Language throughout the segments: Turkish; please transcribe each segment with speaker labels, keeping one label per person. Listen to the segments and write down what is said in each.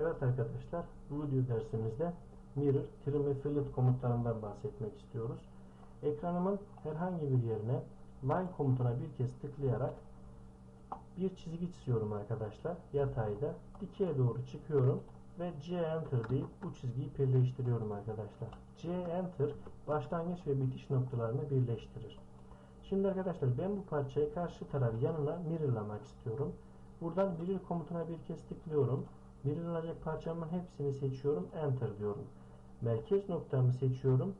Speaker 1: Evet arkadaşlar, bu video dersimizde mirror, trim ve fillet komutlarından bahsetmek istiyoruz. Ekranımın herhangi bir yerine line komutuna bir kez tıklayarak bir çizgi çiziyorum arkadaşlar. Yatayda dikeye doğru çıkıyorum ve C Enter deyip bu çizgiyi birleştiriyorum arkadaşlar. C Enter başlangıç ve bitiş noktalarını birleştirir. Şimdi arkadaşlar ben bu parçayı karşı taraf yanına mirrorlamak istiyorum. Buradan mirror komutuna bir kez tıklıyorum. Mirrorlanacak parçamın hepsini seçiyorum. Enter diyorum. Merkez noktamı seçiyorum.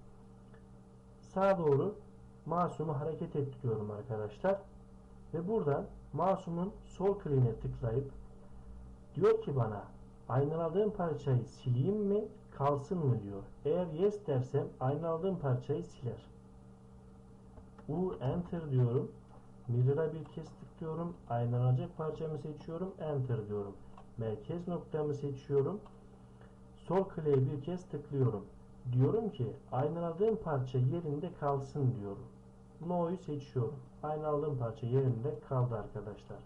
Speaker 1: Sağa doğru masumu hareket ettiriyorum arkadaşlar. Ve buradan masumun sol kliğine tıklayıp diyor ki bana aynaladığım parçayı sileyim mi kalsın mı diyor. Eğer yes dersem aynaladığım parçayı siler. U enter diyorum. Mirror'a bir kez tıklıyorum. Aynalanacak parçamı seçiyorum. Enter diyorum. Merkez noktamı seçiyorum. Sol kliğe bir kez tıklıyorum. Diyorum ki aynaladığım parça yerinde kalsın diyorum. No'yu seçiyorum. Aynaladığım parça yerinde kaldı arkadaşlar.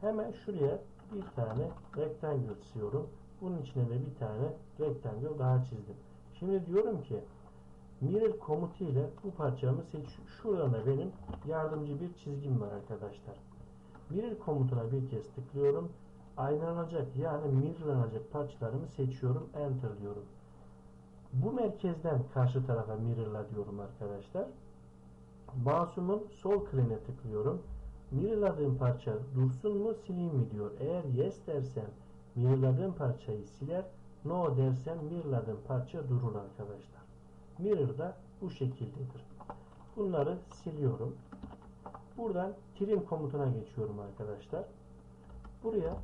Speaker 1: Hemen şuraya bir tane rectangle çiziyorum. Bunun içine de bir tane rectangle daha çizdim. Şimdi diyorum ki mirror komutu ile bu parçamı seç. Şuradan da benim yardımcı bir çizgim var arkadaşlar. Mirror komutuna bir kez tıklıyorum. Aynalanacak yani mirrorlanacak parçalarımı seçiyorum. Enter diyorum. Bu merkezden karşı tarafa mirrorla diyorum arkadaşlar. Masumun sol kliğine tıklıyorum. Mirrorladığım parça dursun mu sileyim mi diyor. Eğer yes dersem mirrorladığım parçayı siler. No dersem mirrorladığım parça durur arkadaşlar. Mirror da bu şekildedir. Bunları siliyorum. Buradan trim komutuna geçiyorum arkadaşlar. Buraya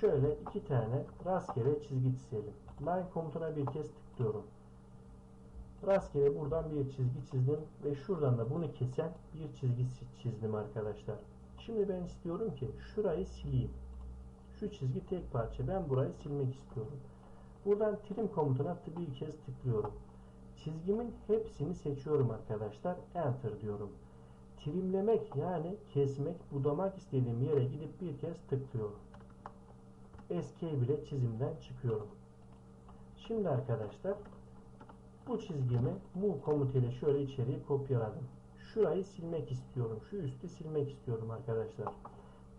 Speaker 1: şöyle iki tane rastgele çizgi çizelim. Line komutuna bir kez tıklıyorum. Rastgele buradan bir çizgi çizdim ve şuradan da bunu kesen bir çizgi çizdim arkadaşlar. Şimdi ben istiyorum ki şurayı sileyim. Şu çizgi tek parça. Ben burayı silmek istiyorum. Buradan trim komutuna bir kez tıklıyorum. Çizgimin hepsini seçiyorum arkadaşlar. Enter diyorum. Trimlemek yani kesmek, budamak istediğim yere gidip bir kez tıklıyorum. Escape bile çizimden çıkıyorum. Şimdi arkadaşlar bu çizgimi move komutuyla şöyle içeriye kopyaladım. Şurayı silmek istiyorum. Şu üstü silmek istiyorum arkadaşlar.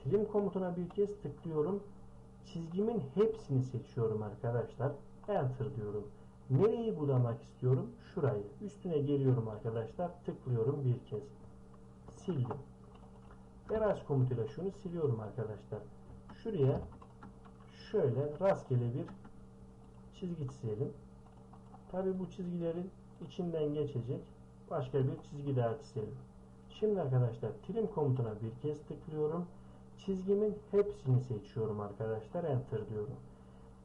Speaker 1: Trim komutuna bir kez tıklıyorum. Çizgimin hepsini seçiyorum arkadaşlar. Enter diyorum. Nereyi budamak istiyorum? Şurayı. Üstüne geliyorum arkadaşlar. Tıklıyorum bir kez. Sildim. Garaj komutuyla şunu siliyorum arkadaşlar. Şuraya şöyle rastgele bir çizgi çizelim. Tabi bu çizgilerin içinden geçecek başka bir çizgi daha çizelim. Şimdi arkadaşlar trim komutuna bir kez tıklıyorum. Çizgimin hepsini seçiyorum arkadaşlar. Enter diyorum.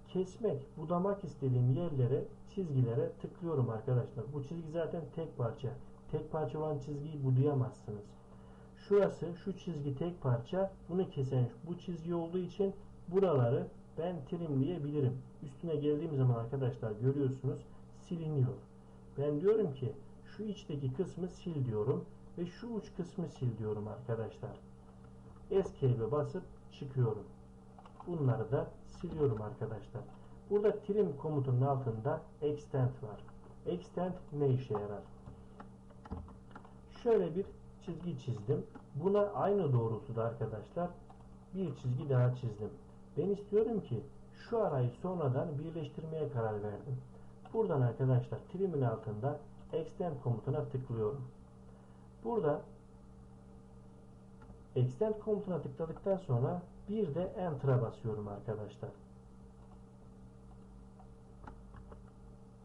Speaker 1: Kesmek, budamak istediğim yerlere, çizgilere tıklıyorum arkadaşlar. Bu çizgi zaten tek parça. Tek parça olan çizgiyi budayamazsınız. Şurası, şu çizgi tek parça. Bunu kesen bu çizgi olduğu için buraları ben trimleyebilirim. Üstüne geldiğim zaman arkadaşlar görüyorsunuz siliniyor. Ben diyorum ki şu içteki kısmı sil diyorum ve şu uç kısmı sil diyorum arkadaşlar. Escape'e basıp çıkıyorum. Bunları da siliyorum arkadaşlar. Burada trim komutunun altında extend var. Extend ne işe yarar? Şöyle bir çizgi çizdim. Buna aynı doğrultuda arkadaşlar bir çizgi daha çizdim. Ben istiyorum ki şu arayı sonradan birleştirmeye karar verdim. Buradan arkadaşlar trimin altında extend komutuna tıklıyorum. Burada extend komutuna tıkladıktan sonra bir de enter'a basıyorum arkadaşlar.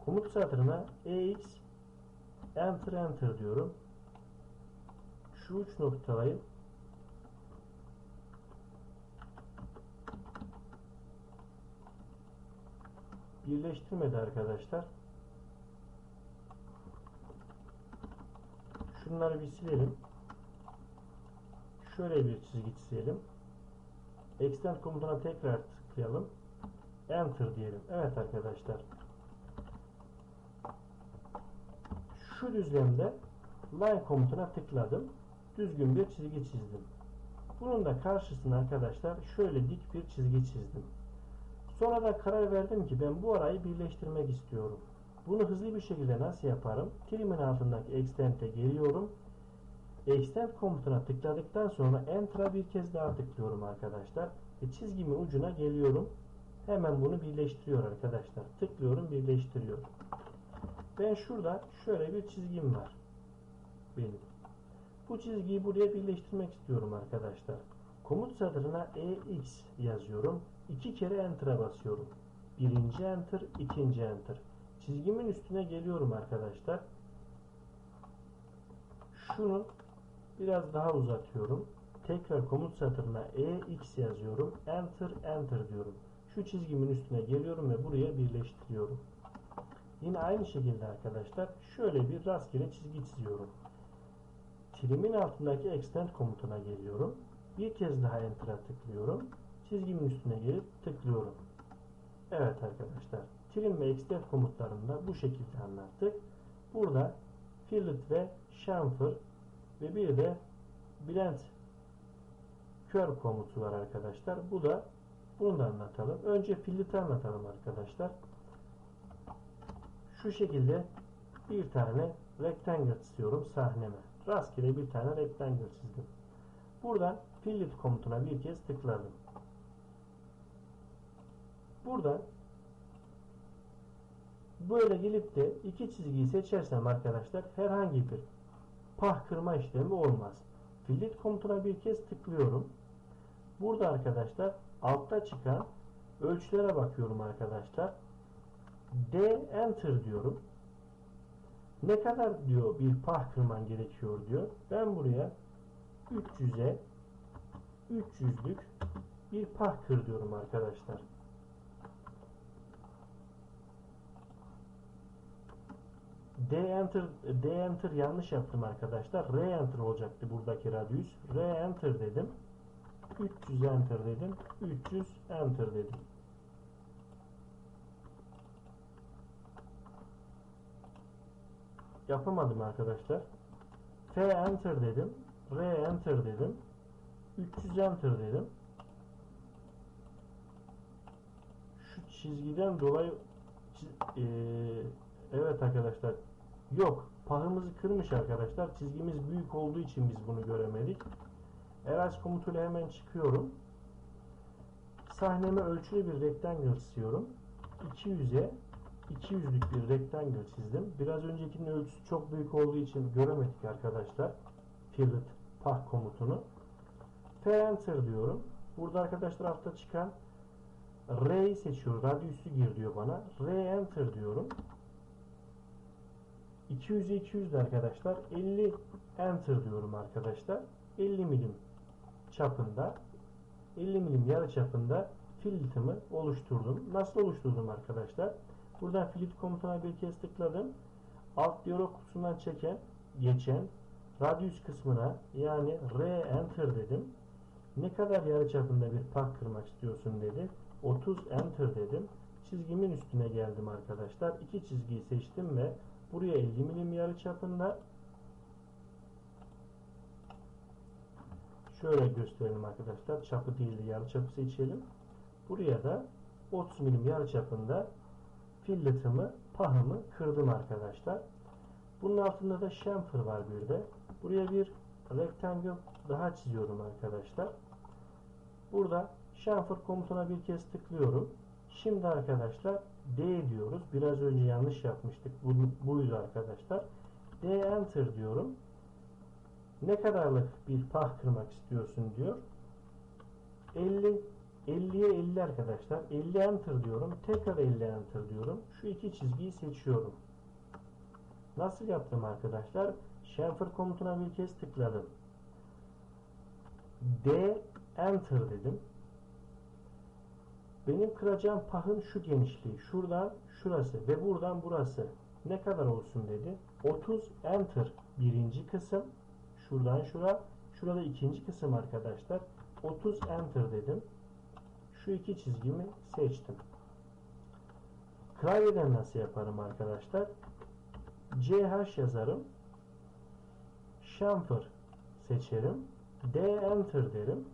Speaker 1: Komut satırına ex enter enter diyorum. Şu uç noktayı birleştirmedi arkadaşlar. Şunları bir silelim. Şöyle bir çizgi çizelim. Extend komutuna tekrar tıklayalım. Enter diyelim. Evet arkadaşlar. Şu düzlemde line komutuna tıkladım. Düzgün bir çizgi çizdim. Bunun da karşısına arkadaşlar şöyle dik bir çizgi çizdim. Sonra da karar verdim ki ben bu arayı birleştirmek istiyorum. Bunu hızlı bir şekilde nasıl yaparım? Trim'in altındaki Extend'e geliyorum. Extend komutuna tıkladıktan sonra Enter'a bir kez daha tıklıyorum arkadaşlar. Ve çizgimin ucuna geliyorum. Hemen bunu birleştiriyor arkadaşlar. Tıklıyorum birleştiriyor. Ben şurada şöyle bir çizgim var. Benim. Bu çizgiyi buraya birleştirmek istiyorum arkadaşlar. Komut satırına EX yazıyorum. İki kere Enter'a basıyorum. Birinci Enter, ikinci Enter. Çizgimin üstüne geliyorum arkadaşlar. Şunu biraz daha uzatıyorum. Tekrar komut satırına EX yazıyorum. Enter, Enter diyorum. Şu çizgimin üstüne geliyorum ve buraya birleştiriyorum. Yine aynı şekilde arkadaşlar şöyle bir rastgele çizgi çiziyorum. Trim'in altındaki extend komutuna geliyorum. Bir kez daha enter'a tıklıyorum. Çizgimin üstüne gelip tıklıyorum. Evet arkadaşlar. Trim ve extend komutlarında bu şekilde anlattık. Burada fillet ve chamfer ve bir de blend curve komutu var arkadaşlar. Bu da bunu da anlatalım. Önce fillet'i anlatalım arkadaşlar. Şu şekilde bir tane rectangle istiyorum sahneme. Rastgele bir tane rectangle çizdim. Buradan fillet komutuna bir kez tıkladım. Buradan böyle gelip de iki çizgiyi seçersem arkadaşlar herhangi bir pah kırma işlemi olmaz. Fillet komutuna bir kez tıklıyorum. Burada arkadaşlar altta çıkan ölçülere bakıyorum arkadaşlar. D enter diyorum. Ne kadar diyor bir pah kırman gerekiyor diyor. Ben buraya 300'e 300'lük bir pah kır diyorum arkadaşlar. D enter D enter yanlış yaptım arkadaşlar. R enter olacaktı buradaki radius. R enter dedim. 300 enter dedim. 300 enter dedim. Yapamadım arkadaşlar. F enter dedim. R enter dedim. 300 enter dedim. Şu çizgiden dolayı çiz- eee, evet arkadaşlar yok pahımızı kırmış arkadaşlar çizgimiz büyük olduğu için biz bunu göremedik. Eraç komutuyla hemen çıkıyorum. Sahneme ölçülü bir rectangle çiziyorum. 200'e 200'lük bir rectangle çizdim. Biraz öncekinin ölçüsü çok büyük olduğu için göremedik arkadaşlar fillet pah komutunu F enter diyorum burada arkadaşlar altta çıkan R'yi seçiyor. Radius'u gir diyor bana. R enter diyorum. 200'e 200 de arkadaşlar 50 enter diyorum arkadaşlar. 50 milim çapında 50 milim yarı çapında filletimi oluşturdum. Nasıl oluşturdum arkadaşlar? Buradan fillet komutuna bir kez tıkladım. Alt diyalog kutusundan çeken geçen radius kısmına yani R enter dedim. Ne kadar yarı çapında bir pah kırmak istiyorsun dedi. 30 enter dedim. Çizgimin üstüne geldim arkadaşlar. İki çizgiyi seçtim ve buraya 50 milim yarı çapında şöyle gösterelim arkadaşlar. Çapı değil de yarı çapı seçelim. Buraya da 30 milim yarı çapında filletimi, pahımı kırdım arkadaşlar. Bunun altında da chamfer var bir de. Buraya bir rectangle daha çiziyorum arkadaşlar. Burada chamfer komutuna bir kez tıklıyorum. Şimdi arkadaşlar D diyoruz. Biraz önce yanlış yapmıştık. Bu, buydu arkadaşlar. D enter diyorum. Ne kadarlık bir pah kırmak istiyorsun diyor. 50 50'ye 50 arkadaşlar. 50 enter diyorum. Tekrar 50 enter diyorum. Şu iki çizgiyi seçiyorum. Nasıl yaptım arkadaşlar? Chamfer komutuna bir kez tıkladım. D enter dedim. Benim kıracağım pahın şu genişliği. Şuradan şurası ve buradan burası. Ne kadar olsun dedi. 30 enter birinci kısım. Şuradan şura. Şurada ikinci kısım arkadaşlar. 30 enter dedim. Şu iki çizgimi seçtim. Klavyeden nasıl yaparım arkadaşlar? CH yazarım. Chamfer seçerim. D enter derim.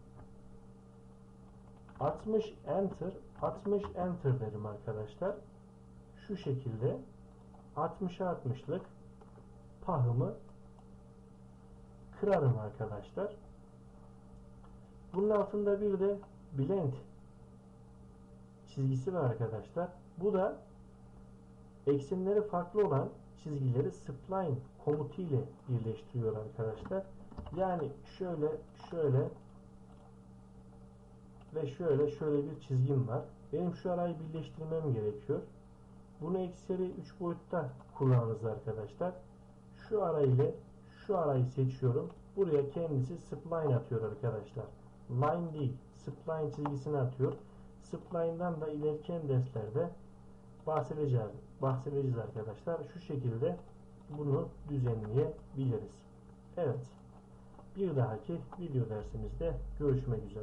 Speaker 1: 60 enter 60 enter derim arkadaşlar. Şu şekilde 60'a 60'lık pahımı kırarım arkadaşlar. Bunun altında bir de blend çizgisi var arkadaşlar. Bu da eksenleri farklı olan çizgileri spline komutu ile birleştiriyor arkadaşlar. Yani şöyle şöyle ve şöyle şöyle bir çizgim var. Benim şu arayı birleştirmem gerekiyor. Bunu ekseri 3 boyutta kullanırız arkadaşlar. Şu ara ile şu arayı seçiyorum. Buraya kendisi spline atıyor arkadaşlar. Line değil, spline çizgisini atıyor. Spline'dan da ilerleyen derslerde bahsedeceğiz, bahsedeceğiz arkadaşlar. Şu şekilde bunu düzenleyebiliriz. Evet. Bir dahaki video dersimizde görüşmek üzere.